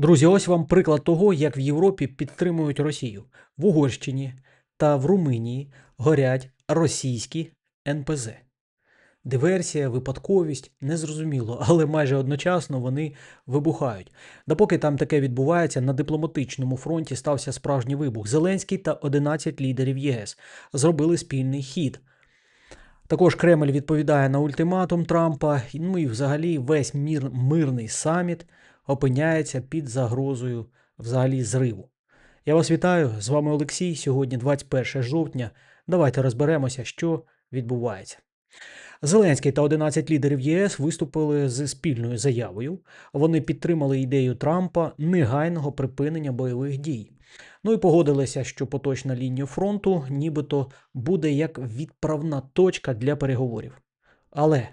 Друзі, ось вам приклад того, як в Європі підтримують Росію. В Угорщині та в Румунії горять російські НПЗ. Диверсія, випадковість незрозуміло, але майже одночасно вони вибухають. Допоки там таке відбувається, на дипломатичному фронті стався справжній вибух. Зеленський та 11 лідерів ЄС зробили спільний хід. Також Кремль відповідає на ультиматум Трампа. Ну і взагалі весь мір, мирний саміт опиняється під загрозою взагалі зриву. Я вас вітаю. З вами Олексій. Сьогодні 21 жовтня. Давайте розберемося, що відбувається. Зеленський та 11 лідерів ЄС виступили з спільною заявою. Вони підтримали ідею Трампа негайного припинення бойових дій. Ну і погодилися, що поточна лінія фронту нібито буде як відправна точка для переговорів. Але,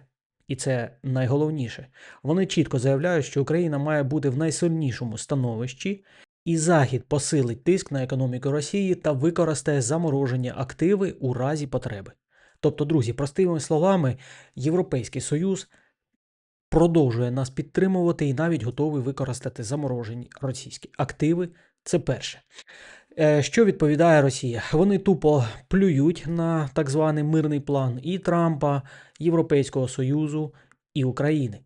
і це найголовніше, вони чітко заявляють, що Україна має бути в найсильнішому становищі, і Захід посилить тиск на економіку Росії та використає заморожені активи у разі потреби. Тобто, друзі, простими словами, Європейський Союз продовжує нас підтримувати і навіть готовий використати заморожені російські активи. Це перше. Е, Що відповідає Росія? Вони тупо плюють на так званий мирний план і Трампа, Європейського Союзу і України.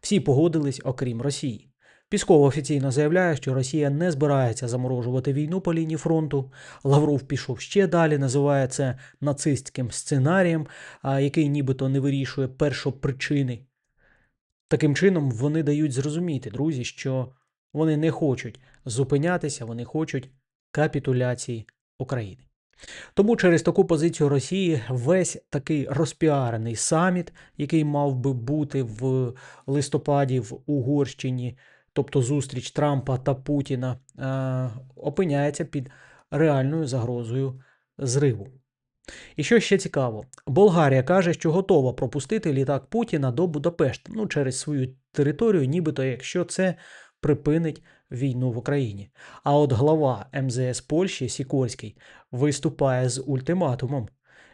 Всі погодились, окрім Росії. Пісков офіційно заявляє, що Росія не збирається заморожувати війну по лінії фронту. Лавров пішов ще далі, називає це нацистським сценарієм, який нібито не вирішує першопричини. Таким чином, вони дають зрозуміти, друзі, що вони не хочуть зупинятися, вони хочуть капітуляції України. Тому через таку позицію Росії весь такий розпіарений саміт, який мав би бути в листопаді в Угорщині, тобто зустріч Трампа та Путіна, е, опиняється під реальною загрозою зриву. І що ще цікаво, Болгарія каже, що готова пропустити літак Путіна до Будапешта, ну через свою територію, нібито якщо це припинить війну в Україні. А от глава МЗС Польщі Сікорський виступає з ультиматумом.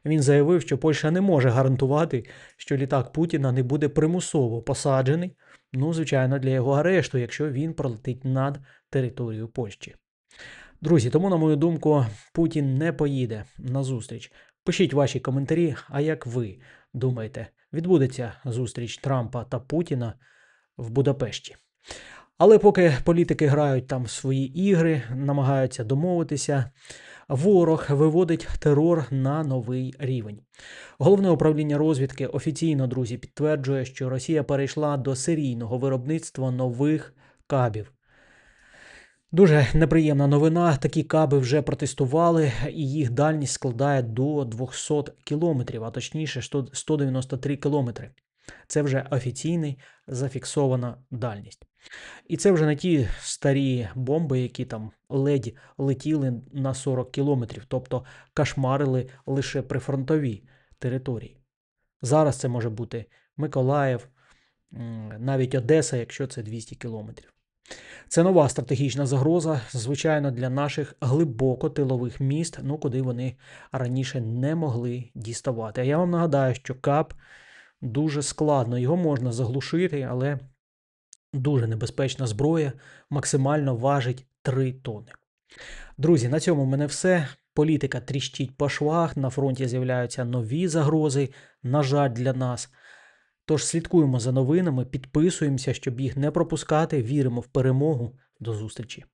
Він заявив, що Польща не може гарантувати, що літак Путіна не буде примусово посаджений, ну, звичайно, для його арешту, якщо він пролетить над територією Польщі. Друзі, тому, на мою думку, Путін не поїде на зустріч. Пишіть ваші коментарі, а як ви думаєте, відбудеться зустріч Трампа та Путіна в Будапешті? Але поки політики грають там свої ігри, намагаються домовитися, ворог виводить терор на новий рівень. Головне управління розвідки офіційно, друзі, підтверджує, що Росія перейшла до серійного виробництва нових кабів. Дуже неприємна новина. Такі каби вже протестували, і їх дальність складає до 200 кілометрів, а точніше 193 кілометри. Це вже офіційний зафіксована дальність. І це вже не ті старі бомби, які там ледь летіли на 40 кілометрів, тобто кошмарили лише прифронтові території. Зараз це може бути Миколаїв, навіть Одеса, якщо це 200 кілометрів. Це нова стратегічна загроза, звичайно, для наших глибоко тилових міст, ну куди вони раніше не могли діставати. А я вам нагадаю, що КАП дуже складно, його можна заглушити, але дуже небезпечна зброя, максимально важить 3 тони. Друзі, на цьому в мене все. Політика тріщить по швах, на фронті з'являються нові загрози, на жаль, для нас. Тож слідкуємо за новинами, підписуємося, щоб їх не пропускати. Віримо в перемогу. До зустрічі!